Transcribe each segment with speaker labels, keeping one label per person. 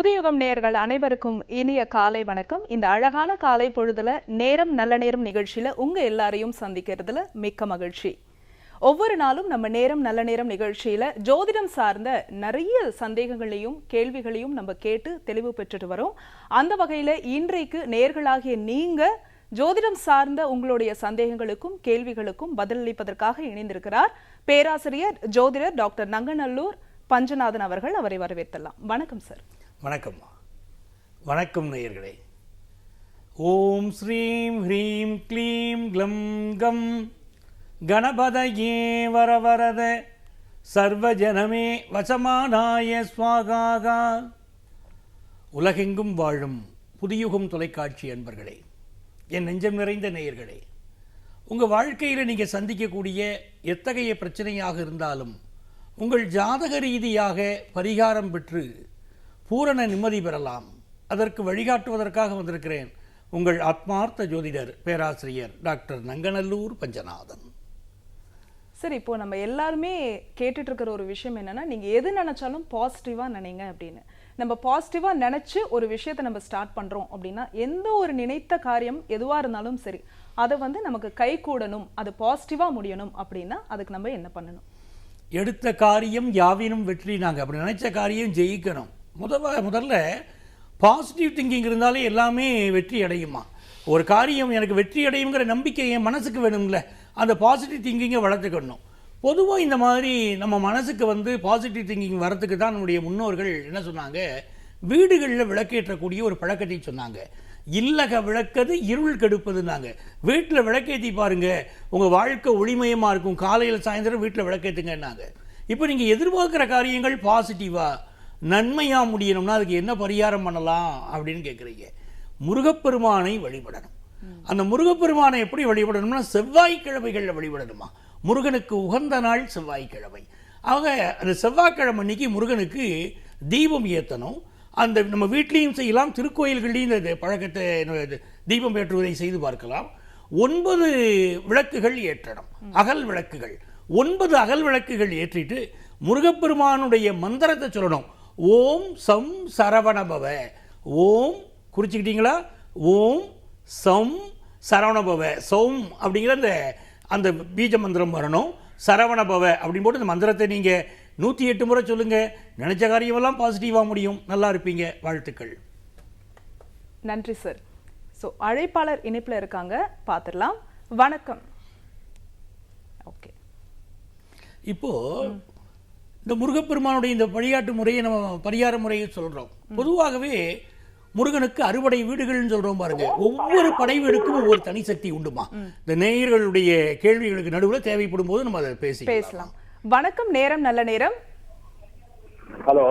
Speaker 1: புதியுகம் நேயர்கள் அனைவருக்கும் இனிய காலை வணக்கம். இந்த அழகான காலை பொழுதுல நேரம் நல்ல நேரம் நிகழ்ச்சியில உங்க எல்லாரையும் சந்திக்கிறதுல மிக்க மகிழ்ச்சி. ஒவ்வொரு நாளும் நம்ம நேரம் நல்ல நேரம் நிகழ்ச்சியில ஜோதிடம் சார்ந்த நிறைய சந்தேகங்களையும் கேள்விகளையும் நம்ம கேட்டு தெளிவு பெற்றுட்டு வரோம். அந்த வகையில இன்றைக்கு நேர்களாகிய நீங்க ஜோதிடம் சார்ந்த உங்களுடைய சந்தேகங்களுக்கும் கேள்விகளுக்கும் பதிலளிப்பதற்காக இணைந்திருக்கிறார் பேராசிரியர் ஜோதிடர் டாக்டர் நங்கநல்லூர் பஞ்சநாதன் அவர்கள். அவரை வரவேற்றலாம் வணக்கம் சார்.
Speaker 2: வணக்கம். வணக்கம் நேயர்களே. ஓம் ஸ்ரீம் ஹ்ரீம் க்ளீம் க்ளம் கம். கணபதயே வரவரத. சர்வஜனமே வசமானாய ஸ்வாகாகா உலகெங்கும் வாழும் புதியுகம் தொலைக்காட்சி அன்பர்களே என் நெஞ்சம் நிறைந்த நேயர்களே உங்கள் வாழ்க்கையில் நீங்கள் சந்திக்கக்கூடிய எத்தகைய பிரச்சனையாக இருந்தாலும் உங்கள் ஜாதக ரீதியாக பரிகாரம் பெற்று பூரண நிம்மதி பெறலாம். அதற்கு வழிகாட்டுவதற்காக வந்திருக்கிறேன். உங்கள் ஆத்மார்த்த ஜோதிடர் பேராசிரியர் டாக்டர் நங்கநல்லூர் பஞ்சநாதன்.
Speaker 1: சரி இப்போ நம்ம எல்லாருமே கேட்டுட்டு இருக்கிற ஒரு விஷயம் என்னன்னா நீங்க எது நினைச்சாலும் பாசிட்டிவா நினைங்க அப்படின்னு. நம்ம பாசிட்டிவா நினைச்சு ஒரு விஷயத்தை நம்ம ஸ்டார்ட் பண்றோம் அப்படின்னா எந்த ஒரு நினைத்த காரியம் எதுவா இருந்தாலும் சரி அதை வந்து நமக்கு கை கூடணும் அது பாசிட்டிவா முடியணும் அப்படின்னா அதுக்கு நம்ம என்ன பண்ணணும்?
Speaker 2: எடுத்த காரியம் யாவினும் வெற்றி நாங்கள் அப்படி நினைச்ச காரியம் ஜெயிக்கணும். முதல்ல முதல்ல பாசிட்டிவ் திங்கிங் இருந்தாலே எல்லாமே வெற்றி அடையுமா? ஒரு காரியம் எனக்கு வெற்றி அடையுங்கிற நம்பிக்கை என் மனசுக்கு வேணும்ல அந்த பாசிட்டிவ் திங்கிங்கை வளர்த்துக்கணும். பொதுவாக இந்த மாதிரி நம்ம மனசுக்கு வந்து பாசிட்டிவ் திங்கிங் வரத்துக்கு தான் நம்முடைய முன்னோர்கள் என்ன சொன்னாங்க? வீடுகளில் விளக்கேற்றக்கூடிய ஒரு பழக்கத்தை சொன்னாங்க. இல்லக விளக்கது இருள் கெடுப்பதுனாங்க வீட்டில் விளக்கேற்றி பாருங்க உங்கள் வாழ்க்கை ஒளிமயமாக இருக்கும். காலையில் சாயந்தரம் வீட்டில் விளக்கேற்றுங்கன்னாங்க இப்போ நீங்கள் எதிர்பார்க்குற காரியங்கள் பாசிட்டிவாக நன்மையாக முடியணும்னா அதுக்கு என்ன பரிகாரம் பண்ணலாம் அப்படின்னு கேட்குறீங்க முருகப்பெருமானை வழிபடணும். அந்த முருகப்பெருமானை எப்படி வழிபடணும்னா செவ்வாய்க்கிழமைகளில் வழிபடணுமா? முருகனுக்கு உகந்த நாள் செவ்வாய்க்கிழமை. ஆக அந்த செவ்வாய்க்கிழமை அன்னைக்கு முருகனுக்கு தீபம் ஏற்றணும் அந்த நம்ம வீட்லேயும் செய்யலாம் திருக்கோயில்கள்லையும் இந்த பழக்கத்தை இது தீபம் ஏற்றுவதை செய்து பார்க்கலாம். ஒன்பது விளக்குகள் ஏற்றணும். அகல் விளக்குகள். ஒன்பது அகல் விளக்குகள் ஏற்றிட்டு முருகப்பெருமானுடைய மந்திரத்தை சொல்லணும். ஓம் சம் சரவணபவ. ஓம் குறிச்சுக்கிட்டீங்களா? ஓம் சம் சரவணபவ. சௌம் அப்படிங்கிற அந்த அந்த பீஜ மந்திரம் வரணும். சரவணபவ அப்படின்னு போட்டு இந்த மந்திரத்தை நீங்கள் நூற்றி எட்டு முறை சொல்லுங்கள் நினச்ச காரியமெல்லாம் பாசிட்டிவாக முடியும். நல்லா இருப்பீங்க. வாழ்த்துக்கள்.
Speaker 1: நன்றி சார் ஸோ அழைப்பாளர் இணைப்புல இருக்காங்க. பார்த்துடலாம் வணக்கம். ஓகே
Speaker 2: இப்போ இந்த முருகப்பெருமானுடைய இந்த வழிகாட்டு முறையை நம்ம பரிகார முறையை சொல்றோம். பொதுவாகவே முருகனுக்கு அறுபடை வீடுகள்னு சொல்றோம் பாருங்க. ஒவ்வொரு படை வீடுக்கும் ஒவ்வொரு தனி சக்தி உண்டுமா? இந்த நேயர்களுடைய கேள்விகளுக்கு நடுவில் தேவைப்படும் போது நம்ம அதை பேசி
Speaker 1: பேசலாம். வணக்கம் நேரம் நல்ல நேரம்.
Speaker 3: ஹலோ.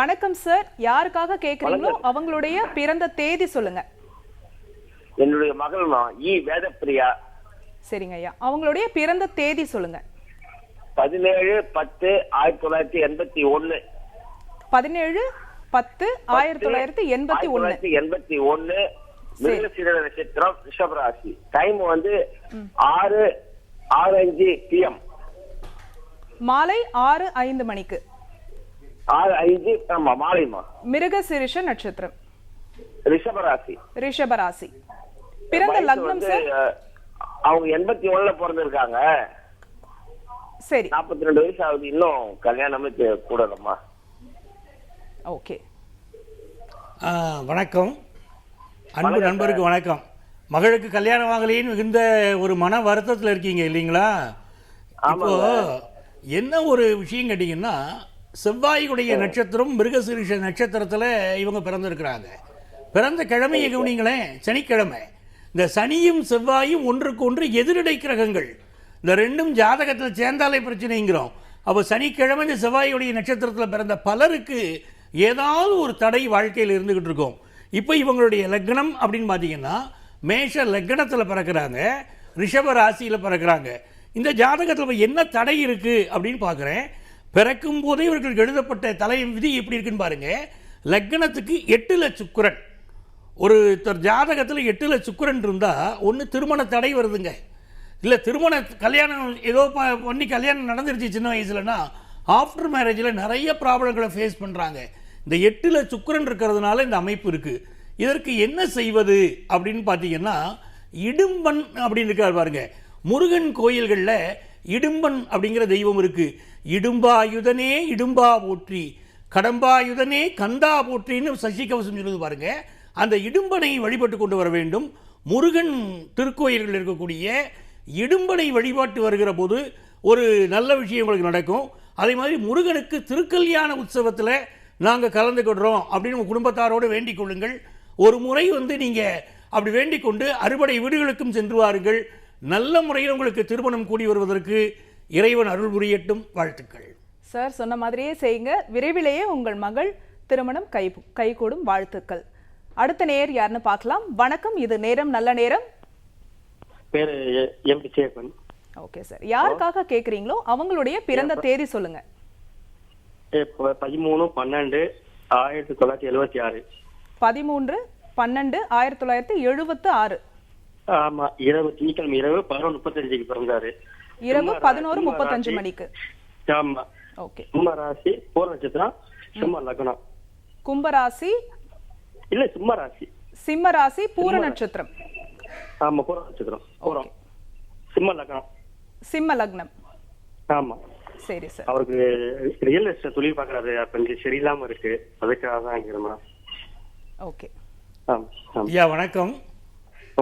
Speaker 1: வணக்கம் சார். யாருக்காக கேக்குறீங்களோ அவங்களுடைய பிறந்த தேதி சொல்லுங்க.
Speaker 3: என்னுடைய மகள் இ வேதப்பிரியா.
Speaker 1: சரிங்க ஐயா. அவங்களுடைய பிறந்த தேதி சொல்லுங்க.
Speaker 3: பதினேழு பத்து ஆயிரத்தி தொள்ளாயிரத்தி எண்பத்தி ஒண்ணு.
Speaker 1: பதினேழு பத்து ஆயிரத்தி தொள்ளாயிரத்தி எண்பத்தி ஒண்ணு.
Speaker 3: எண்பத்தி ஒண்ணு. மிருகசீர நட்சத்திரம் ரிஷபராசி. டைம் வந்து ஆறு ஆறு அஞ்சு பிஎம்
Speaker 1: மாலை ஆறு ஐந்து மணிக்கு.
Speaker 3: ஆறு அஞ்சு ஆமா மாலைமா
Speaker 1: மிருக சிரிஷ நட்சத்திரம்.
Speaker 3: ரிஷபராசி.
Speaker 1: ரிஷபராசி. பிறந்த லக்னம்
Speaker 3: அவங்க எண்பத்தி ஒண்ணுல பிறந்திருக்காங்க.
Speaker 1: சரி.
Speaker 3: நாற்பத்தி ரெண்டு வயசு ஆகுது இன்னும் கல்யாணமே கூடலம்மா.
Speaker 1: ஓகே.
Speaker 2: வணக்கம். அன்பு நண்பருக்கு வணக்கம். மகளுக்கு கல்யாணம் வாங்கலேன்னு மிகுந்த ஒரு மன வருத்தத்தில் இருக்கீங்க இல்லைங்களா? இப்போ என்ன ஒரு விஷயம் கேட்டிங்கன்னா செவ்வாயுடைய நட்சத்திரம் மிருகசீரிஷ நட்சத்திரத்தில் இவங்க பிறந்திருக்கிறாங்க. பிறந்த கிழமையை கவனிங்களேன். சனிக்கிழமை. இந்த சனியும் செவ்வாயும் ஒன்றுக்கு ஒன்று எதிரிடை கிரகங்கள். இந்த ரெண்டும் ஜாதகத்தில் சேர்ந்தாலே பிரச்சனைங்கிறோம். அப்போ சனிக்கிழமை இந்த செவ்வாயுடைய நட்சத்திரத்தில் பிறந்த பலருக்கு ஏதாவது ஒரு தடை வாழ்க்கையில் இருந்துக்கிட்டு இருக்கும். இப்போ இவங்களுடைய லக்னம் அப்படின்னு பார்த்தீங்கன்னா மேஷ லக்னத்தில் பிறக்கிறாங்க ரிஷப ராசியில் பிறக்கிறாங்க. இந்த ஜாதகத்தில் என்ன தடை இருக்குது அப்படின்னு பார்க்குறேன். பிறக்கும் போதே இவர்களுக்கு எழுதப்பட்ட தலை விதி எப்படி இருக்குன்னு பாருங்கள் லக்னத்துக்கு எட்டு லட்சுக்குரன் ஒரு ஜாதகத்தில் எட்டு சுக்கிரன் இருந்தால் ஒன்று திருமண தடை வருதுங்க. இல்லை திருமண கல்யாணம் ஏதோ ப- பண்ணி கல்யாணம் நடந்துருச்சு சின்ன வயசுலன்னா ஆஃப்டர் மேரேஜில் நிறைய ப்ராப்ளங்களை ஃபேஸ் பண்ணுறாங்க இந்த எட்டில் சுக்கரன் இருக்கிறதுனால இந்த அமைப்பு இருக்குது இதற்கு என்ன செய்வது அப்படின்னு பார்த்தீங்கன்னா இடும்பன் அப்படின்னு இருக்கார் பாருங்க. முருகன் கோயில்களில் இடும்பன் அப்படிங்கிற தெய்வம் இருக்குது இடும்பாயுதனே இடும்பா போற்றி கடம்பாயுதனே கந்தா போற்றின்னு சசிகவசம் சொல்லுது பாருங்க. அந்த இடும்பனை வழிபட்டு கொண்டு வர வேண்டும். முருகன் திருக்கோயில்கள் இருக்கக்கூடிய இடும்பனை வழிபாட்டு வருகிற போது ஒரு நல்ல விஷயம் உங்களுக்கு நடக்கும். அதே மாதிரி முருகனுக்கு திருக்கல்யாண உற்சவத்தில் நாங்கள் கலந்துக்கிடுறோம் அப்படின்னு உங்கள் குடும்பத்தாரோடு வேண்டிக் கொள்ளுங்கள். ஒரு முறை வந்து நீங்கள் அப்படி வேண்டிக் கொண்டு அறுபடை வீடுகளுக்கும் சென்று வாருங்கள். நல்ல முறையில் உங்களுக்கு திருமணம் கூடி வருவதற்கு இறைவன் அருள் புரியட்டும். வாழ்த்துக்கள்.
Speaker 1: சார் சொன்ன மாதிரியே செய்யுங்க. விரைவிலேயே உங்கள் மகள் திருமணம் கை கைகூடும். வாழ்த்துக்கள். அடுத்த நேர் யாருன்னு பார்க்கலாம். வணக்கம். இது நேரம் நல்ல நேரம்.
Speaker 4: பேரு எ- எம் விஜயப்பன்
Speaker 1: ஓகே சார் யாருக்காக கேக்குறீங்களோ அவங்களுடைய பிறந்த தேதி சொல்லுங்க.
Speaker 4: பதிமூணு பன்னெண்டு ஆயிரத்தி தொள்ளாயிரத்தி எழுவத்தி ஆறு.
Speaker 1: பதிமூன்று பன்னெண்டு ஆயிரத்தி தொள்ளாயிரத்தி எழுபத்து ஆறு.
Speaker 4: ஆமா இரவு திங்கட்கிழமை இரவு பதினொன்று முப்பத்தஞ்சுக்கு பிறந்தாரு.
Speaker 1: இரவு பதினோரு முப்பத்தஞ்சு. மணிக்கு.
Speaker 4: ஆமா.
Speaker 1: ஓகே.
Speaker 4: சிம்ம ராசி பூர நட்சத்திரம் சிம்ம லக்னம்.
Speaker 1: கும்பராசி
Speaker 4: இல்ல சிம்ம ராசி
Speaker 1: சிம்ம ராசி பூர நட்சத்திரம்.
Speaker 4: ஆமா பூர நட்சத்திரம் பூரம் சிம்ம லக்னம்.
Speaker 1: சிம்ம லக்னம்.
Speaker 4: ஆமா.
Speaker 1: சரி சார்.
Speaker 4: அவருக்கு ரியல் எஸ்டேட் தொழில் பாக்குறாரு. கொஞ்சம் சரியில்லாம இருக்கு. அதுக்காக தான் இருக்கிறேன்
Speaker 1: ஓகே
Speaker 2: ஐயா வணக்கம்.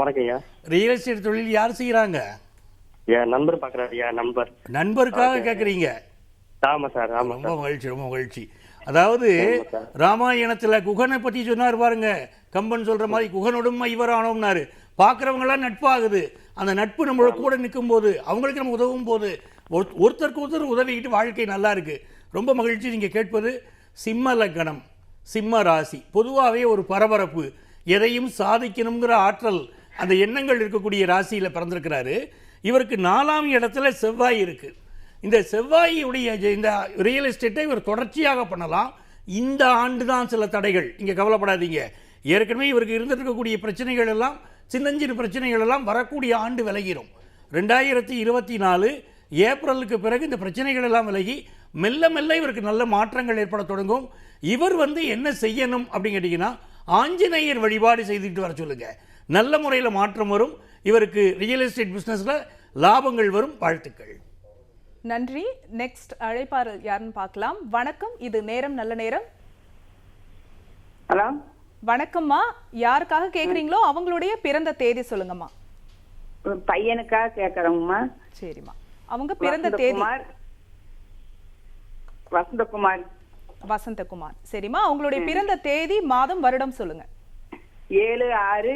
Speaker 4: வணக்கம் ஐயா.
Speaker 2: ரியல் எஸ்டேட் தொழில் யார் செய்கிறாங்க
Speaker 4: என் நண்பர் பாக்குறாரு ஐயா நண்பர்.
Speaker 2: நண்பருக்காக கேட்குறீங்க
Speaker 4: ஆமா சார் ஆமா
Speaker 2: ரொம்ப மகிழ்ச்சி ரொம்ப மகிழ்ச்சி. அதாவது ராமாயணத்துல குகனை பத்தி சொன்னார் பாருங்க. கம்பன் சொல்ற மாதிரி குகனோடும் இவரானோம்னாரு. பார்க்குறவங்களாம் நட்பாகுது. அந்த நட்பு நம்மளோட கூட நிற்கும் போது அவங்களுக்கு நம்ம உதவும் போது ஒரு- ஒருத்தருக்கு ஒருத்தர் உதவிக்கிட்டு வாழ்க்கை நல்லா இருக்குது ரொம்ப மகிழ்ச்சி நீங்கள் கேட்பது சிம்ம லக்கணம் சிம்ம ராசி. பொதுவாகவே ஒரு பரபரப்பு. எதையும் சாதிக்கணுங்கிற ஆற்றல் அந்த எண்ணங்கள் இருக்கக்கூடிய ராசியில் பிறந்திருக்கிறாரு. இவருக்கு நாலாம் இடத்துல செவ்வாய் இருக்குது இந்த செவ்வாயுடைய இந்த ரியல் எஸ்டேட்டை இவர் தொடர்ச்சியாக பண்ணலாம். இந்த ஆண்டு தான் சில தடைகள். இங்கே கவலைப்படாதீங்க. ஏற்கனவே இவருக்கு இருந்திருக்கக்கூடிய பிரச்சனைகள் எல்லாம் சின்னஞ்சிறு பிரச்சனைகள் எல்லாம் வரக்கூடிய ஆண்டு விலகிரும் ரெண்டாயிரத்தி இருபத்தி நாலு ஏப்ரலுக்கு பிறகு இந்த பிரச்சனைகள் எல்லாம் விலகி மெல்ல மெல்ல இவருக்கு நல்ல மாற்றங்கள் ஏற்பட தொடங்கும். இவர் வந்து என்ன செய்யணும் அப்படின்னு கேட்டிங்கன்னா ஆஞ்சநேயர் வழிபாடு செய்துட்டு வர சொல்லுங்க. நல்ல முறையில் மாற்றம் வரும். இவருக்கு ரியல் எஸ்டேட் பிஸ்னஸில் லாபங்கள் வரும். வாழ்த்துக்கள்.
Speaker 1: நன்றி. நெக்ஸ்ட் அழைப்பாளர் யாருன்னு பார்க்கலாம். வணக்கம். இது நேரம் நல்ல நேரம்.
Speaker 5: ஹலோ?
Speaker 1: வணக்கம்மா. யாருக்காக கேக்குறீங்களோ அவங்களுடைய பிறந்த தேதி சொல்லுங்கம்மா.
Speaker 5: பையனுக்காக கேக்குறோங்கம்மா.
Speaker 1: சரிம்மா. அவங்க பிறந்த தேதி.
Speaker 5: வசந்தகுமார் வசந்தகுமார்
Speaker 1: சரிம்மா அவங்களுடைய பிறந்த தேதி மாதம் வருடம் சொல்லுங்க.
Speaker 5: ஏழு ஆறு.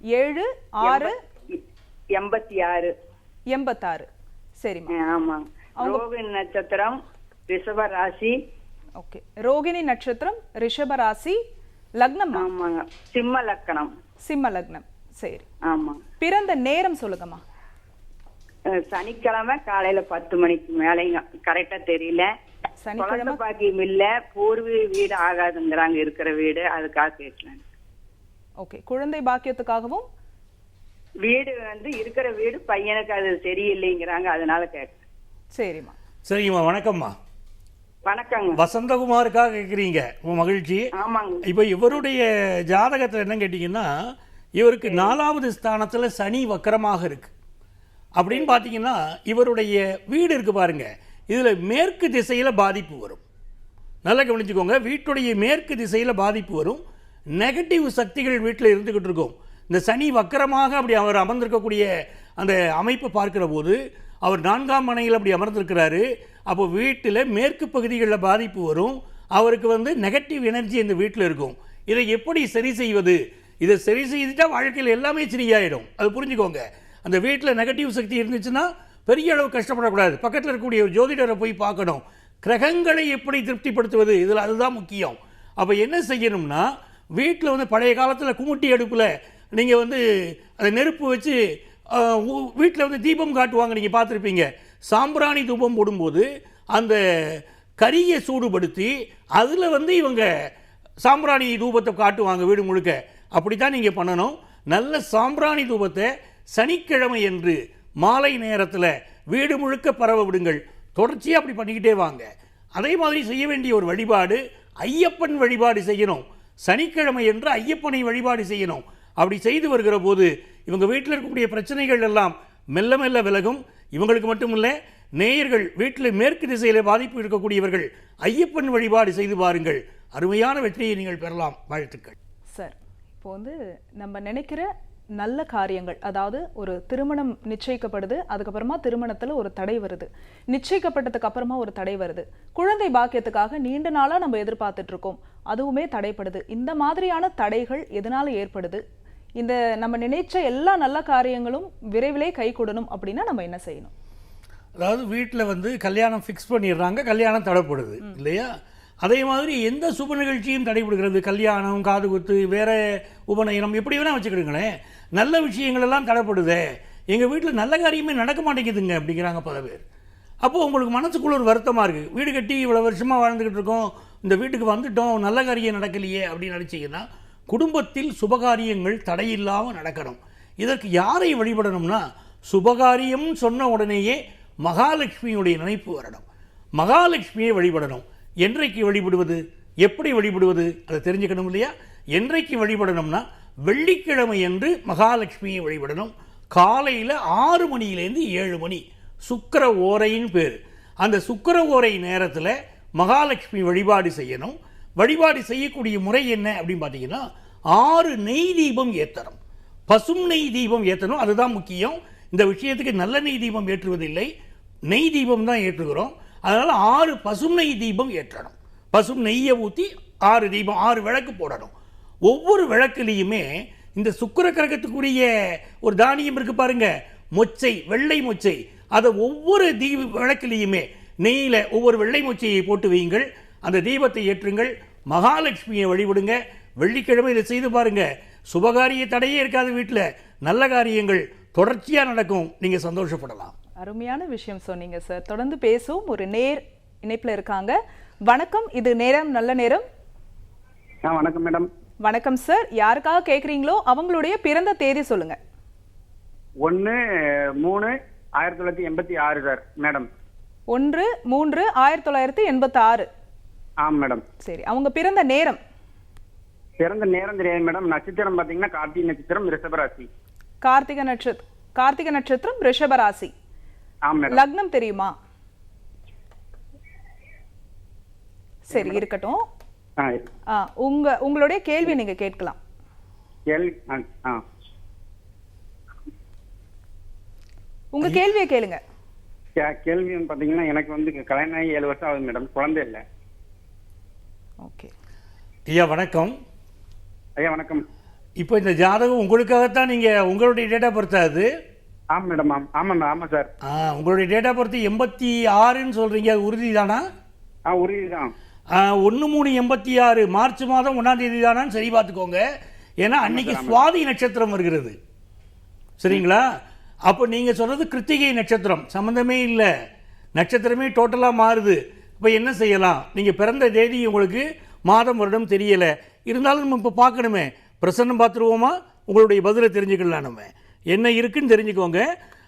Speaker 1: ஏழு ஆறு.
Speaker 5: எண்பத்தி ஆறு.
Speaker 1: எண்பத்தாறு. சரிம்மா.
Speaker 5: ஆ, ஆமாங்க ரோகிணி நட்சத்திரம் ரிஷப ராசி
Speaker 1: ஓகே. ரோகிணி நட்சத்திரம் ரிஷப ராசி லக்னம்மா
Speaker 5: ஆமாங்க. சிம்ம லக்கணம்
Speaker 1: சிம்ம லக்னம். சரி.
Speaker 5: ஆமாங்க
Speaker 1: பிறந்த நேரம் சொல்லுங்கம்மா.
Speaker 5: சனிக்கிழமை காலையில பத்து மணிக்கு மேலைங்க. கரெக்டா தெரியல.
Speaker 1: சனிக்கிழமை?
Speaker 5: பாக்கியம் இல்ல. பூர்வீக வீடு ஆகாதுங்கிறாங்க இருக்கிற வீடு. அதுக்காக கேட்கலாம்
Speaker 1: ஓகே. குழந்தை பாக்கியத்துக்காகவும்?
Speaker 5: வீடு வந்து இருக்கிற வீடு பையனுக்கு அது சரியில்லைங்கிறாங்க. அதனால கேட்கறேன்
Speaker 1: சரிம்மா.
Speaker 2: சரிம்மா. வணக்கம்மா.
Speaker 5: வணக்கங்க.
Speaker 2: வசந்தகுமாருக்காக கேட்குறீங்க மகிழ்ச்சி.
Speaker 5: ஆமாங்க.
Speaker 2: இப்போ இவருடைய ஜாதகத்தில் என்ன கேட்டிங்கன்னா இவருக்கு நாலாவது ஸ்தானத்தில் சனி வக்கரமாக இருக்கு. அப்படின்னு பார்த்தீங்கன்னா இவருடைய வீடு இருக்கு பாருங்க. இதில் மேற்கு திசையில் பாதிப்பு வரும். நல்லா கவனிச்சுக்கோங்க. வீட்டுடைய மேற்கு திசையில் பாதிப்பு வரும். நெகட்டிவ் சக்திகள் வீட்டில் இருந்துக்கிட்டு இருக்கும். இந்த சனி வக்கரமாக அப்படி அவர் அமர்ந்திருக்கக்கூடிய அந்த அமைப்பை பார்க்கிற போது அவர் நான்காம் மனையில் அப்படி அமர்ந்திருக்கிறாரு. அப்போ வீட்டில் மேற்கு பகுதிகளில் பாதிப்பு வரும். அவருக்கு வந்து நெகட்டிவ் எனர்ஜி இந்த வீட்டில் இருக்கும். இதை எப்படி சரி செய்வது? இதை சரி செய்துட்டால் வாழ்க்கையில் எல்லாமே சரியாயிடும். அது புரிஞ்சுக்கோங்க. அந்த வீட்டில் நெகட்டிவ் சக்தி இருந்துச்சுன்னா பெரிய அளவு கஷ்டப்படக்கூடாது. பக்கத்தில் இருக்கக்கூடிய ஒரு ஜோதிடரை போய் பார்க்கணும். கிரகங்களை எப்படி திருப்திப்படுத்துவது? இதில் அதுதான் முக்கியம். அப்போ என்ன செய்யணும்னா வீட்டில் வந்து பழைய காலத்தில் குமுட்டி அடுப்பில் நீங்கள் வந்து அந்த நெருப்பு வச்சு வீட்டில் வந்து தீபம் காட்டுவாங்க. நீங்கள் பார்த்துருப்பீங்க. சாம்பிராணி தூபம் போடும்போது அந்த கரியை சூடுபடுத்தி அதில் வந்து இவங்க சாம்பிராணி தூபத்தை காட்டுவாங்க வீடு முழுக்க. அப்படித்தான் நீங்கள் பண்ணணும். நல்ல சாம்பிராணி தூபத்தை சனிக்கிழமை என்று மாலை நேரத்தில் வீடு முழுக்க பரவ விடுங்கள். தொடர்ச்சியாக அப்படி பண்ணிக்கிட்டே வாங்க. அதே மாதிரி செய்ய வேண்டிய ஒரு வழிபாடு ஐயப்பன் வழிபாடு செய்யணும். சனிக்கிழமை என்று ஐயப்பனை வழிபாடு செய்யணும். அப்படி செய்து வருகிற போது இவங்க வீட்டில் இருக்கக்கூடிய பிரச்சனைகள் எல்லாம் மெல்ல மெல்ல விலகும். இவங்களுக்கு மட்டும் இல்லை நேயர்கள் வீட்டில் மேற்கு திசையில் பாதிப்பு இருக்கக்கூடியவர்கள் ஐயப்பன் வழிபாடு செய்து பாருங்கள். அருமையான வெற்றியை நீங்கள் பெறலாம். வாழ்த்துக்கள்.
Speaker 1: சார் இப்போ வந்து நம்ம நினைக்கிற நல்ல காரியங்கள் அதாவது ஒரு திருமணம் நிச்சயிக்கப்படுது அதுக்கப்புறமா திருமணத்தில் ஒரு தடை வருது. நிச்சயிக்கப்பட்டதுக்கு அப்புறமா ஒரு தடை வருது. குழந்தை பாக்கியத்துக்காக நீண்ட நாளாக நம்ம எதிர்பார்த்துட்டு இருக்கோம். அதுவுமே தடைப்படுது. இந்த மாதிரியான தடைகள் எதனால ஏற்படுது? இந்த நம்ம நினைச்ச எல்லா நல்ல காரியங்களும் விரைவிலே கைகூடணும் அப்படின்னா நம்ம என்ன செய்யணும்?
Speaker 2: அதாவது வீட்டில் வந்து கல்யாணம் ஃபிக்ஸ் பண்ணிடுறாங்க கல்யாணம் தடைப்படுது இல்லையா? அதே மாதிரி எந்த சுப நிகழ்ச்சியும் தடைபடுகிறது? கல்யாணம் காது குத்து வேற உபநயனம் எப்படி வேணால் வச்சுக்கிடுங்களேன். நல்ல விஷயங்கள் எல்லாம் தடைப்படுதே. எங்கள் வீட்டில் நல்ல காரியமே நடக்க மாட்டேங்குதுங்க அப்படிங்கிறாங்க பல பேர். அப்போது உங்களுக்கு மனசுக்குள்ள ஒரு வருத்தமாக இருக்குது வீடு கட்டி இவ்வளோ வருஷமாக வாழ்ந்துக்கிட்டு இருக்கோம். இந்த வீட்டுக்கு வந்துட்டோம் நல்ல காரியம் நடக்கலையே அப்படின்னு நினச்சிங்கன்னா குடும்பத்தில் சுபகாரியங்கள் தடையில்லாமல் நடக்கணும். இதற்கு யாரை வழிபடணும்னா சுபகாரியம் சொன்ன உடனேயே மகாலட்சுமியுடைய நினைப்பு வரணும். மகாலட்சுமியை வழிபடணும். என்றைக்கு வழிபடுவது? எப்படி வழிபடுவது? அதை தெரிஞ்சுக்கணும் இல்லையா? என்றைக்கு வழிபடணும்னா வெள்ளிக்கிழமை என்று மகாலட்சுமியை வழிபடணும். காலையில் ஆறு மணியிலேருந்து ஏழு மணி. சுக்கர ஓரைன்னு பேர். அந்த சுக்கர ஓரை நேரத்தில் மகாலட்சுமி வழிபாடு செய்யணும். வழிபாடு செய்யக்கூடிய முறை என்ன அப்படின்னு பார்த்தீங்கன்னா ஆறு நெய் தீபம் ஏத்தணும். பசும் நெய் தீபம் ஏற்றணும் அதுதான் முக்கியம். இந்த விஷயத்துக்கு நல்ல நெய் தீபம் ஏற்றுவதில்லை. நெய் தீபம் தான் ஏற்றுகிறோம். அதனால் ஆறு பசும் நெய் தீபம் ஏற்றணும். பசும் நெய்யை ஊற்றி ஆறு தீபம் ஆறு விளக்கு போடணும். ஒவ்வொரு விளக்குலேயுமே இந்த சுக்கிர கிரகத்துக்குரிய ஒரு தானியம் இருக்குது பாருங்க மொச்சை வெள்ளை மொச்சை. அதை ஒவ்வொரு தீப விளக்குலேயுமே நெய்யில் ஒவ்வொரு வெள்ளை மொச்சையை போட்டு வையுங்கள். அந்த தீபத்தை ஏற்றுங்கள். மகாலட்சுமியை வழிபடுங்க. வெள்ளிக்கிழமை இதை செய்து பாருங்க. சுபகாரிய தடையே இருக்காது வீட்டில். நல்ல காரியங்கள் தொடர்ச்சியாக நடக்கும். நீங்கள் சந்தோஷப்படலாம்.
Speaker 1: அருமையான விஷயம் சொன்னீங்க சார் தொடர்ந்து பேசுவோம். ஒரு நேர் இணைப்புல இருக்காங்க. வணக்கம். இது நேரம் நல்ல நேரம்.
Speaker 4: ஆ வணக்கம் மேடம்
Speaker 1: வணக்கம் சார் யாருக்காக கேக்குறீங்களோ அவங்களுடைய பிறந்த தேதி சொல்லுங்க.
Speaker 4: ஒன்று மூணு ஆயிரத்தி தொள்ளாயிரத்தி எண்பத்தி ஆறு சார் மேடம்
Speaker 1: ஒன்று மூன்று ஆயிரத்தி தொள்ளாயிரத்தி எண்பத்தி ஆறு.
Speaker 4: ஆமாம் மேடம்.
Speaker 1: சரி அவங்க பிறந்த நேரம்?
Speaker 4: பிறந்த நேரம் தெரியாது மேடம். நட்சத்திரம் பார்த்தீங்கன்னா கார்த்திகை நட்சத்திரம் ரிஷபராசி
Speaker 1: கார்த்திகை நட்சத்திரம் கார்த்திகை நட்சத்திரம் ரிஷப ராசி.
Speaker 4: ஆமாம் மேடம்.
Speaker 1: லக்னம் தெரியுமா? சரி இருக்கட்டும். உங்க உங்களுடைய கேள்வி நீங்க கேட்கலாம்.
Speaker 4: கேள்வி ஆ ஆ.
Speaker 1: உங்க கேள்வியை கேளுங்க.
Speaker 4: கேள்வி வந்து பார்த்தீங்கன்னா எனக்கு வந்து கல்யாணம் ஆகி ஏழு வருஷம் ஆகுது மேடம். குழந்தை இல்லை.
Speaker 2: ஐயா வணக்கம்.
Speaker 4: ஐயா வணக்கம்.
Speaker 2: இப்போ இந்த ஜாதகம் உங்களுக்காகத்தான் நீங்கள் உங்களுடைய டேட் ஆஃப் பர்த் அது?
Speaker 4: ஆமாம் மேடம் ஆமாம் ஆமாம் ஆமாம் சார்.
Speaker 2: ஆ, உங்களுடைய டேட் ஆஃப் பர்த் எண்பத்தி ஆறுன்னு சொல்கிறீங்க உறுதி தானா
Speaker 4: ஆ உறுதி தான்
Speaker 2: ஒன்று மூணு எண்பத்தி ஆறு மார்ச் மாதம் ஒன்றாம் தேதி தானான்னு சரி பார்த்துக்கோங்க. ஏன்னா அன்னைக்கு சுவாதி நட்சத்திரம் வருகிறது. சரிங்களா? அப்போ நீங்கள் சொல்றது கிருத்திகை நட்சத்திரம் சம்மந்தமே இல்லை. நட்சத்திரமே டோட்டலாக மாறுது. இப்போ என்ன செய்யலாம்? நீங்கள் பிறந்த தேதி உங்களுக்கு மாதம் வருடம் தெரியலை. இருந்தாலும் நம்ம இப்போ பார்க்கணுமே. பிரசன்னம் பார்த்துருவோமா? உங்களுடைய பதிலை தெரிஞ்சுக்கலாம் நம்ம என்ன இருக்குன்னு தெரிஞ்சுக்கோங்க.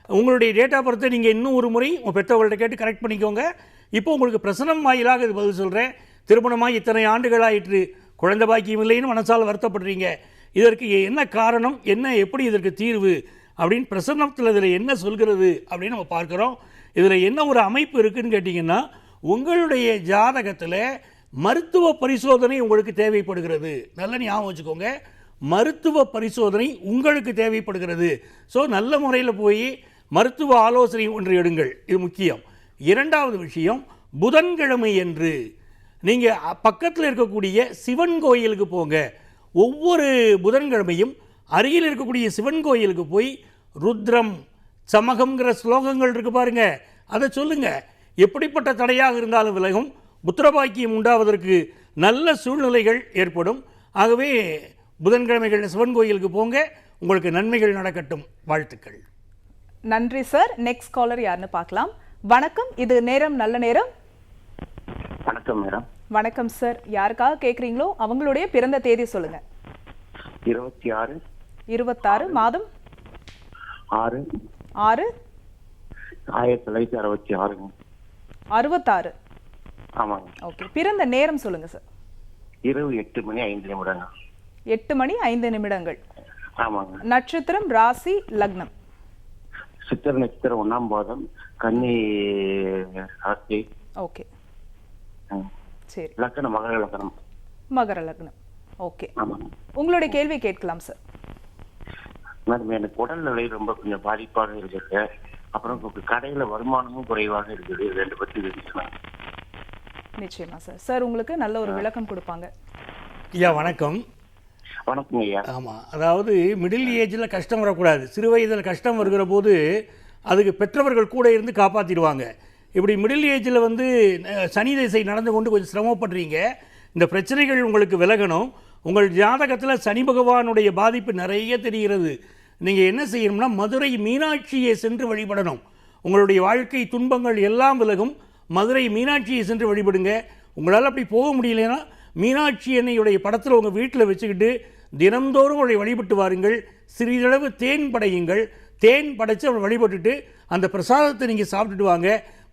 Speaker 2: உங்களுடைய டேட் ஆஃப் பர்த்தை நீங்கள் இன்னும் ஒரு முறை உங்கள் பெற்றவங்கள்ட்ட கேட்டு கரெக்ட் பண்ணிக்கோங்க. இப்போ உங்களுக்கு பிரசனம் வாயிலாக இது பதில் சொல்கிறேன் திருமணமாக இத்தனை ஆண்டுகள் ஆயிற்று. குழந்தை பாக்கியம் இல்லைன்னு மனசால் வருத்தப்படுறீங்க. இதற்கு என்ன காரணம்? என்ன எப்படி இதற்கு தீர்வு? அப்படின்னு பிரசன்னத்தில் இதில் என்ன சொல்கிறது? அப்படின்னு நம்ம பார்க்குறோம். இதில் என்ன ஒரு அமைப்பு இருக்குன்னு கேட்டிங்கன்னா உங்களுடைய ஜாதகத்தில் மருத்துவ பரிசோதனை உங்களுக்கு தேவைப்படுகிறது. நல்ல ஞாபகம் வச்சுக்கோங்க. மருத்துவ பரிசோதனை உங்களுக்கு தேவைப்படுகிறது. ஸோ நல்ல முறையில் போய் மருத்துவ ஆலோசனை ஒன்று எடுங்கள். இது முக்கியம். இரண்டாவது விஷயம் புதன்கிழமை என்று. நீங்கள் பக்கத்தில் இருக்கக்கூடிய சிவன் கோயிலுக்கு போங்க. ஒவ்வொரு புதன்கிழமையும் அருகில் இருக்கக்கூடிய சிவன் கோயிலுக்கு போய் ருத்ரம் சமகம்ங்கிற ஸ்லோகங்கள் இருக்கு பாருங்க. அதை சொல்லுங்க. எப்படிப்பட்ட தடையாக இருந்தாலும் விலகும். புத்திரபாக்கியம் உண்டாவதற்கு நல்ல சூழ்நிலைகள் ஏற்படும். ஆகவே புதன்கிழமைகள் சிவன் கோயிலுக்கு போங்க. உங்களுக்கு நன்மைகள் நடக்கட்டும். வாழ்த்துக்கள்.
Speaker 1: நன்றி சார். நெக்ஸ்ட் காலர் யாருன்னு பார்க்கலாம். வணக்கம். இது நேரம் நல்ல நேரம்.
Speaker 3: வணக்கம் மேடம்.
Speaker 1: வணக்கம் சார். யாருக்காக கேக்குறீங்களோ அவங்களுடைய பிறந்த தேதி சொல்லுங்க.
Speaker 3: இருபத்தி ஆறு
Speaker 1: இருபத்தாறு. மாதம்?
Speaker 3: ஆறு.
Speaker 1: ஆறு?
Speaker 3: ஆயிரத்தி தொள்ளாயிரத்தி அறுபத்தி ஆறுங்க.
Speaker 1: அறுபத்தாறு.
Speaker 3: ஆமாங்க.
Speaker 1: ஓகே பிறந்த நேரம் சொல்லுங்க சார்
Speaker 3: இரவு எட்டு மணி ஐந்து நிமிடங்க.
Speaker 1: எட்டு மணி ஐந்து நிமிடங்கள்.
Speaker 3: ஆமாங்க.
Speaker 1: நட்சத்திரம் ராசி லக்னம்.
Speaker 3: சித்திர நட்சத்திரம் ஒண்ணாம் பாதம் கன்னி ராசி.
Speaker 1: ஓகே. சரி.
Speaker 3: லக்கணம் மகர லக்கணம்
Speaker 1: மகர லக்னம். ஓகே
Speaker 3: ஆமாங்க.
Speaker 1: உங்களுடைய கேள்வி கேட்கலாம் சார்
Speaker 3: மேடம் எனக்கு உடல்நிலை ரொம்ப கொஞ்சம் பாதிப்பாக இருக்குது அப்புறம் கடையில வருமானமும் குறைவாக இருக்குது ரெண்டு பத்தி தெரிஞ்சுக்கலாம்
Speaker 1: நிச்சயமா சார் சார் உங்களுக்கு நல்ல ஒரு விளக்கம் கொடுப்பாங்க.
Speaker 2: ஐயா வணக்கம்.
Speaker 3: வணக்கங்க ஐயா.
Speaker 2: ஆமாம் அதாவது மிடில் ஏஜில் கஷ்டம் வரக்கூடாது. சிறு வயதில் கஷ்டம் வருகிற போது அதுக்கு பெற்றவர்கள் கூட இருந்து காப்பாற்றிடுவாங்க இப்படி மிடில் ஏஜில் வந்து சனி திசை நடந்து கொண்டு கொஞ்சம் சிரமப்படுறீங்க. இந்த பிரச்சனைகள் உங்களுக்கு விலகணும். உங்கள் ஜாதகத்தில் சனி பகவானுடைய பாதிப்பு நிறைய தெரிகிறது. நீங்கள் என்ன செய்யணும்னா மதுரை மீனாட்சியை சென்று வழிபடணும். உங்களுடைய வாழ்க்கை துன்பங்கள் எல்லாம் விலகும். மதுரை மீனாட்சியை சென்று வழிபடுங்க. உங்களால் அப்படி போக முடியலன்னா மீனாட்சி அன்னையுடைய படத்தில் உங்கள் வீட்டில் வச்சுக்கிட்டு தினந்தோறும் அவளை வழிபட்டு வாருங்கள். சிறிதளவு தேன் படையுங்கள். தேன் படைச்சு அவளை வழிபட்டுட்டு அந்த பிரசாதத்தை நீங்கள் சாப்பிட்டுட்டு வாங்க.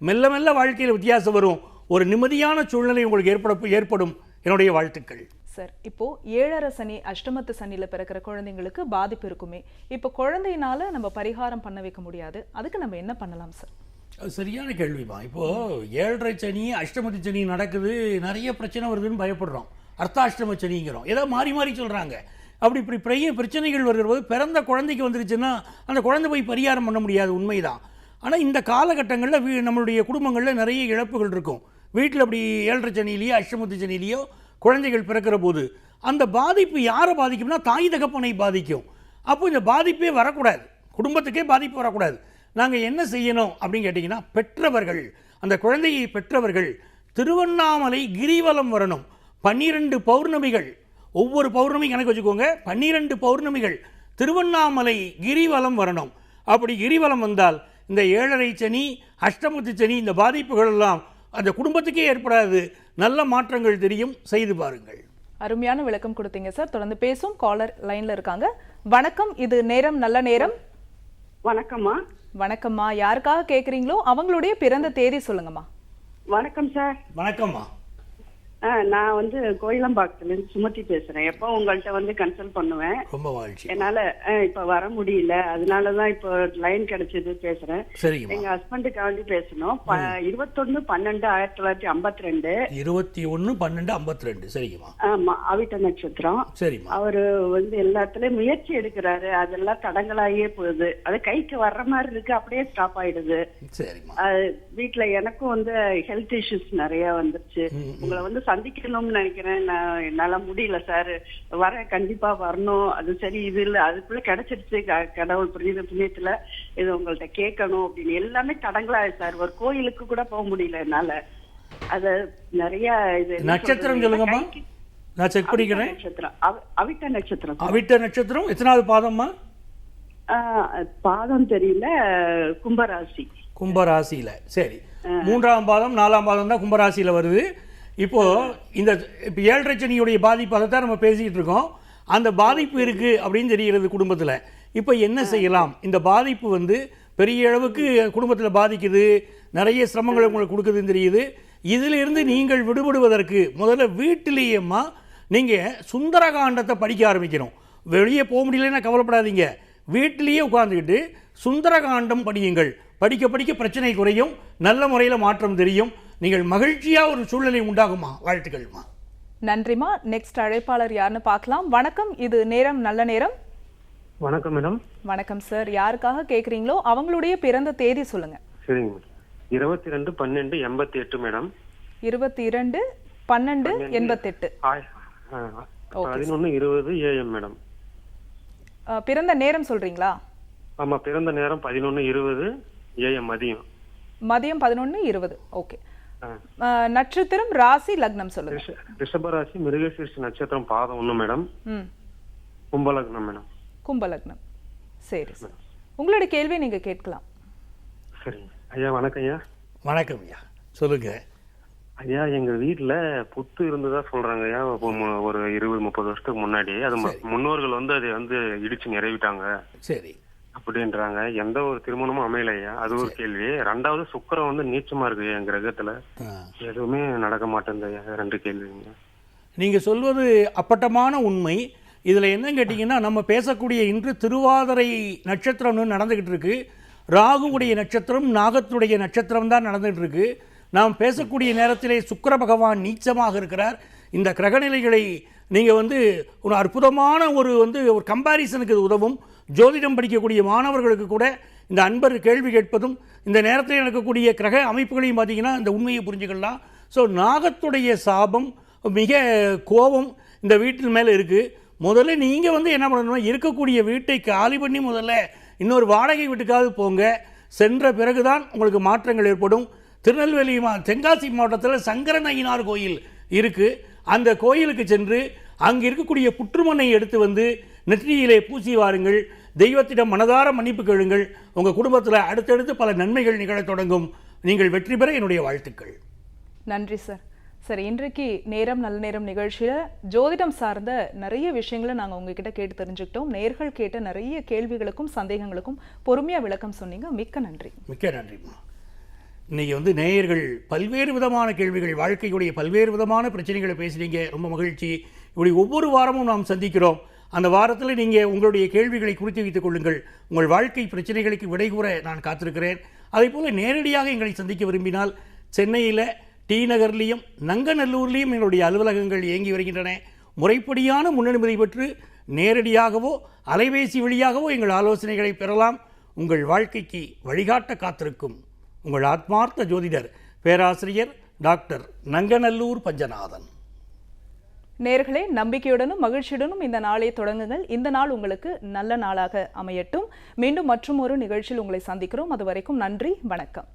Speaker 2: மெல்ல மெல்ல வாழ்க்கையில் வித்தியாசம் வரும். ஒரு நிம்மதியான சூழ்நிலை உங்களுக்கு ஏற்பட ஏற்படும். என்னுடைய வாழ்த்துக்கள்.
Speaker 1: சார் இப்போ ஏழரை சனி அஷ்டமத்து சனியில் பிறக்கிற குழந்தைங்களுக்கு பாதிப்பு இருக்குமே. இப்போ குழந்தையினால நம்ம பரிகாரம் பண்ண வைக்க முடியாது. அதுக்கு நம்ம என்ன பண்ணலாம் சார்?
Speaker 2: அது சரியான கேள்விமா இப்போது ஏழரை சனி அஷ்டமதி சனி நடக்குது நிறைய பிரச்சனை வருதுன்னு பயப்படுறோம். அர்த்தாஷ்டம சனிங்கிறோம். ஏதோ மாறி மாறி சொல்கிறாங்க அப்படி இப்படி பெரிய பிரச்சனைகள் வருகிற போது பிறந்த குழந்தைக்கு வந்துருச்சுன்னா அந்த குழந்தை போய் பரிகாரம் பண்ண முடியாது உண்மைதான். ஆனால் இந்த காலகட்டங்களில் வீ நம்மளுடைய குடும்பங்களில் நிறைய இழப்புகள் இருக்கும். வீட்டில் அப்படி ஏழரை சனிலேயோ அஷ்டமத்து சனிலேயோ குழந்தைகள் பிறக்கிற போது அந்த பாதிப்பு யாரை பாதிக்கும்னா தாய் தகப்பனை பாதிக்கும். அப்போ இந்த பாதிப்பே வரக்கூடாது. குடும்பத்துக்கே பாதிப்பு வரக்கூடாது. நாங்கள் என்ன செய்யணும் அப்படின்னு கேட்டிங்கன்னா பெற்றவர்கள் அந்த குழந்தையை பெற்றவர்கள் திருவண்ணாமலை கிரிவலம் வரணும். பன்னிரண்டு பௌர்ணமிகள். ஒவ்வொரு பௌர்ணமி கணக்கு வச்சுக்கோங்க. பன்னிரண்டு பௌர்ணமிகள் திருவண்ணாமலை கிரிவலம் வரணும். அப்படி கிரிவலம் வந்தால் இந்த ஏழரை சனி அஷ்டமத்து சனி இந்த பாதிப்புகள் எல்லாம் அந்த குடும்பத்துக்கே ஏற்படாது. நல்ல மாற்றங்கள் தெரியும். செய்து பாருங்கள்.
Speaker 1: அருமையான விளக்கம் கொடுத்தீங்க சார். தொடர்ந்து பேசும் காலர் லைன்ல இருக்காங்க. வணக்கம். இது நேரம் நல்ல நேரம்.
Speaker 5: வணக்கம்மா.
Speaker 1: வணக்கம்மா. யாருக்காக கேக்குறீங்களோ அவங்களுடைய பிறந்த தேதி சொல்லுங்கம்மா.
Speaker 5: வணக்கம் சார்.
Speaker 2: வணக்கம்மா.
Speaker 5: நான் வந்து கோயிலம்பாக்கத்துல இருந்து சுமதி பேசுறேன். எப்போ உங்கள்ட்ட வந்து கன்சல்ட் பண்ணுவேன்.
Speaker 2: ரொம்ப மகிழ்ச்சி.
Speaker 5: என்னால இப்ப வர முடியல. அதனாலதான் இப்போ லைன் கிடைச்சது பேசுறேன். எங்க ஹஸ்பண்டுக்காக வேண்டி பேசணும். இருபத்தொன்னு பன்னெண்டு ஆயிரத்தி தொள்ளாயிரத்தி ஐம்பத்தி ரெண்டு
Speaker 2: இருபத்தி ஒன்று பன்னெண்டு ஐம்பத்தி ரெண்டு சரிங்கம்மா.
Speaker 5: ஆமா அவிட்ட நட்சத்திரம்.
Speaker 2: சரிம்மா.
Speaker 5: அவரு வந்து எல்லாத்துலயும் முயற்சி எடுக்கிறாரு. அதெல்லாம் தடங்களாயே போகுது. அது கைக்கு வர்ற மாதிரி இருக்கு. அப்படியே ஸ்டாப் ஆயிடுது.
Speaker 2: சரிம்மா.
Speaker 5: அது வீட்ல எனக்கும் வந்து ஹெல்த் இஷ்யூஸ் நிறைய வந்துருச்சு. உங்களை வந்து சந்திக்கணும்னு நினைக்கிறேன். நான் என்னால முடியல சார் வரேன் கண்டிப்பா வரணும். அது சரி இது இல்ல. அதுக்குள்ள கிடைச்சிருச்சு கடவுள் புரியுத புண்ணியத்துல. இது உங்கள்ட்ட கேட்கணும் அப்படின்னு. எல்லாமே தடங்களாயிடுச்சு சார் ஒரு கோயிலுக்கு கூட போக முடியல என்னால. அது நிறைய இது
Speaker 2: நட்சத்திரம் சொல்லுங்கம்மா நான் செக் பண்ணிக்கிறேன்.
Speaker 5: நட்சத்திரம். அவ- அவிட்ட நட்சத்திரம்
Speaker 2: அவிட்ட நட்சத்திரம். எத்தனாவது பாதம்மா?
Speaker 5: பாதம் தெரியல. கும்பராசி.
Speaker 2: கும்பராசியில. சரி. மூன்றாம் பாதம் நாலாம் பாதம் தான் கும்பராசியில வருது. இப்போ இந்த இப்போ ஏழரை சனியுடைய பாதிப்பு அதை தான் நம்ம பேசிக்கிட்டு இருக்கோம். அந்த பாதிப்பு இருக்கு அப்படின்னு தெரிகிறது குடும்பத்துல. இப்போ என்ன செய்யலாம்? இந்த பாதிப்பு வந்து பெரிய அளவுக்கு குடும்பத்தில் பாதிக்குது. நிறைய சிரமங்களை உங்களுக்கு கொடுக்குதுன்னு தெரியுது. இதிலிருந்து நீங்கள் விடுபடுவதற்கு முதல்ல வீட்டிலேயேம்மா நீங்கள் சுந்தரகாண்டத்தை படிக்க ஆரம்பிக்கணும். வெளியே போக முடியலன்னா கவலைப்படாதீங்க. வீட்டிலேயே உட்காந்துக்கிட்டு சுந்தரகாண்டம் படியுங்கள். படிக்க படிக்க பிரச்சனை குறையும். நல்ல முறையில் மாற்றம் தெரியும். நீங்கள் மகிழ்ச்சியாக ஒரு சூழ்நிலை உண்டாகுமா? வாழ்த்துக்கள்மா.
Speaker 1: நன்றிமா. நெக்ஸ்ட் அழைப்பாளர் யாருன்னு பார்க்கலாம். வணக்கம். இது நேரம் நல்ல நேரம்.
Speaker 4: வணக்கம் மேடம்.
Speaker 1: வணக்கம் சார் யாருக்காக கேக்குறீங்களோ அவங்களுடைய பிறந்த தேதி சொல்லுங்க.
Speaker 4: சரிங்க இருபத்தி ரெண்டு பன்னெண்டு எண்பத்தி எட்டு மேடம்.
Speaker 1: இருபத்தி இரண்டு பன்னெண்டு எண்பத்தெட்டு.
Speaker 4: பதினொன்னு இருபது ஏஎம் மேடம்.
Speaker 1: பிறந்த நேரம் சொல்றீங்களா?
Speaker 4: ஆமா பிறந்த நேரம் பதினொன்னு இருபது ஏஎம் மதியம்.
Speaker 1: மதியம் பதினொன்னு இருபது. ஓகே. நட்சத்திரம் ராசி லக்னம் சொல்லுங்க.
Speaker 4: ரிஷ- ரிஷபராசி மிருகசீர்ஷ நட்சத்திரம் பாதம் ஒண்ணு மேடம். கும்பலக்னம் மேடம்.
Speaker 1: கும்ப லக்னம் சரி. சார் உங்களுடைய கேள்வி நீங்க கேட்கலாம்.
Speaker 4: சரிங்க. ஐயா வணக்கம் ஐயா.
Speaker 2: வணக்கம் ஐயா. சொல்லுங்க.
Speaker 4: ஐயா எங்க வீட்டுல புத்து இருந்ததா சொல்றாங்க ஐயா. ஒரு இருபது முப்பது வருஷத்துக்கு முன்னாடி. அது முன்னோர்கள் வந்து அதை வந்து இடிச்சு நிறைவிட்டாங்க.
Speaker 2: சரி.
Speaker 4: அப்படின்றாங்க. எந்த ஒரு திருமணமும் அமையல ஐயா அது ஒரு கேள்வி. ரெண்டாவது சுக்கிரம் வந்து நீச்சமா இருக்கு என் கிரகத்துல. எதுவுமே நடக்க மாட்டேங்குது ரெண்டு கேள்விங்க.
Speaker 2: நீங்கள் சொல்வது அப்பட்டமான உண்மை. இதில் என்ன கேட்டிங்கன்னா நம்ம பேசக்கூடிய இன்று திருவாதிரை நட்சத்திரம்னு நடந்துக்கிட்டு இருக்கு. ராகுவுடைய நட்சத்திரம் நாகத்துடைய நட்சத்திரம் தான் நடந்துகிட்டு இருக்கு. நாம் பேசக்கூடிய நேரத்திலே சுக்கிர பகவான் நீச்சமாக இருக்கிறார். இந்த கிரகநிலைகளை நீங்கள் வந்து ஒரு அற்புதமான ஒரு வந்து ஒரு கம்பாரிசனுக்கு இது உதவும். ஜோதிடம் படிக்கக்கூடிய மாணவர்களுக்கு கூட இந்த அன்பர் கேள்வி கேட்பதும் இந்த நேரத்தில் நடக்கக்கூடிய கிரக அமைப்புகளையும் பார்த்தீங்கன்னா இந்த உண்மையை புரிஞ்சுக்கலாம். ஸோ நாகத்துடைய சாபம் மிக கோபம் இந்த வீட்டின் மேலே இருக்குது முதல்ல நீங்கள் வந்து என்ன பண்ணணும்னா இருக்கக்கூடிய வீட்டை காலி பண்ணி முதல்ல இன்னொரு வாடகை வீட்டுக்காவது போங்க. சென்ற பிறகுதான் உங்களுக்கு மாற்றங்கள் ஏற்படும். திருநெல்வேலி மா தென்காசி மாவட்டத்தில் சங்கரன் கோயில் இருக்குது அந்த கோயிலுக்கு சென்று அங்கே இருக்கக்கூடிய புற்றுமண்ணை எடுத்து வந்து நெற்றியிலே பூசி வாருங்கள். தெய்வத்திடம் மனதார மன்னிப்பு கேளுங்கள். உங்கள் குடும்பத்தில் அடுத்தடுத்து பல நன்மைகள் நிகழத் தொடங்கும். நீங்கள் வெற்றி பெற என்னுடைய வாழ்த்துக்கள்.
Speaker 1: நன்றி சார். சார் இன்றைக்கு நேரம் நல்ல நேரம் நிகழ்ச்சியில ஜோதிடம் சார்ந்த நிறைய விஷயங்களை நாங்க உங்ககிட்ட கேட்டு தெரிஞ்சுக்கிட்டோம். நேர்கள் கேட்ட நிறைய கேள்விகளுக்கும் சந்தேகங்களுக்கும் பொறுமையா விளக்கம் சொன்னீங்க. மிக்க நன்றி.
Speaker 2: மிக்க நன்றிம்மா. இன்னைக்கு வந்து நேயர்கள் பல்வேறு விதமான கேள்விகள் வாழ்க்கையுடைய பல்வேறு விதமான பிரச்சனைகளை பேசுகிறீங்க ரொம்ப மகிழ்ச்சி. இப்படி ஒவ்வொரு வாரமும் நாம் சந்திக்கிறோம். அந்த வாரத்தில் நீங்கள் உங்களுடைய கேள்விகளை குறித்து வைத்துக் கொள்ளுங்கள். உங்கள் வாழ்க்கை பிரச்சனைகளுக்கு விடை கூற நான் காத்திருக்கிறேன். அதே போல் நேரடியாக எங்களை சந்திக்க விரும்பினால் சென்னையில் டி நகர்லேயும் நங்கநல்லூர்லேயும் எங்களுடைய அலுவலகங்கள் இயங்கி வருகின்றன. முறைப்படியான முன்னனுமதி பெற்று நேரடியாகவோ அலைபேசி வழியாகவோ எங்கள் ஆலோசனைகளை பெறலாம். உங்கள் வாழ்க்கைக்கு வழிகாட்ட காத்திருக்கும். உங்கள் ஆத்மார்த்த ஜோதிடர் பேராசிரியர் டாக்டர் நங்கநல்லூர் பஞ்சநாதன்.
Speaker 1: நேர்களே நம்பிக்கையுடனும் மகிழ்ச்சியுடனும் இந்த நாளை தொடங்குங்கள். இந்த நாள் உங்களுக்கு நல்ல நாளாக அமையட்டும். மீண்டும் மற்றும் ஒரு நிகழ்ச்சியில் உங்களை சந்திக்கிறோம். அது வரைக்கும் நன்றி வணக்கம்.